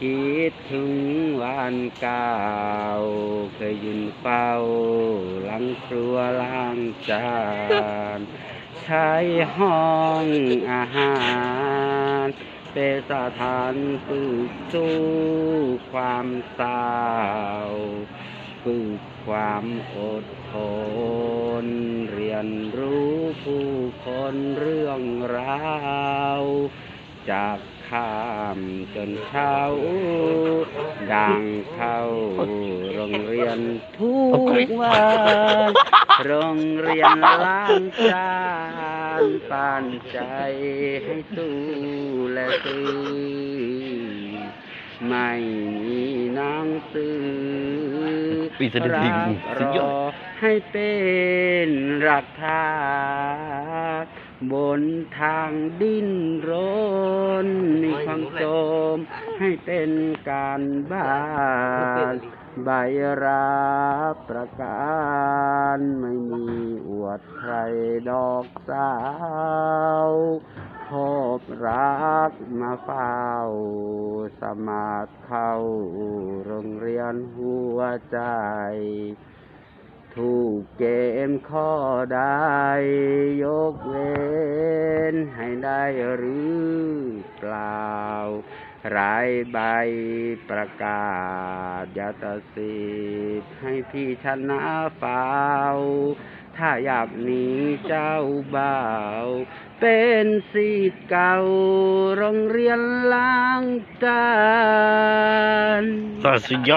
คิดถึงวันเก่า เคยยืนเฝ้าหลังครัวล้างจานใช้ห้องอาหารเป็นสถานฝึกสู้ความเศร้าฝึกความอดทนเรี จากข้ามจนเช้า ดังเข้าโรงเรียนทุกวันโรงเรียนล้างจานตั้นใจให้สู้และซื้อไม่มีหนังสือปีสะดึงรักสุดยอดรให้เป็นหลักฐาน บนทางดิ้นรนมีความโจมให้เป็นการบ้านใบรับประกันไม่มีอวดใครดอกสาวพบรักมาเฝ้า สมาธิเข้าโรงเรียนหัวใจ ถูกเกมข้อใด ห้ได้หรือเปล่า รายใบประกาศยาตสิทธิ์ให้พี่ชนะเฝ้าถ้าอยากหนีเจ้าบ่าว เป็นสิทธิ์เก่าโรงเรียนล้างจานสุดยอด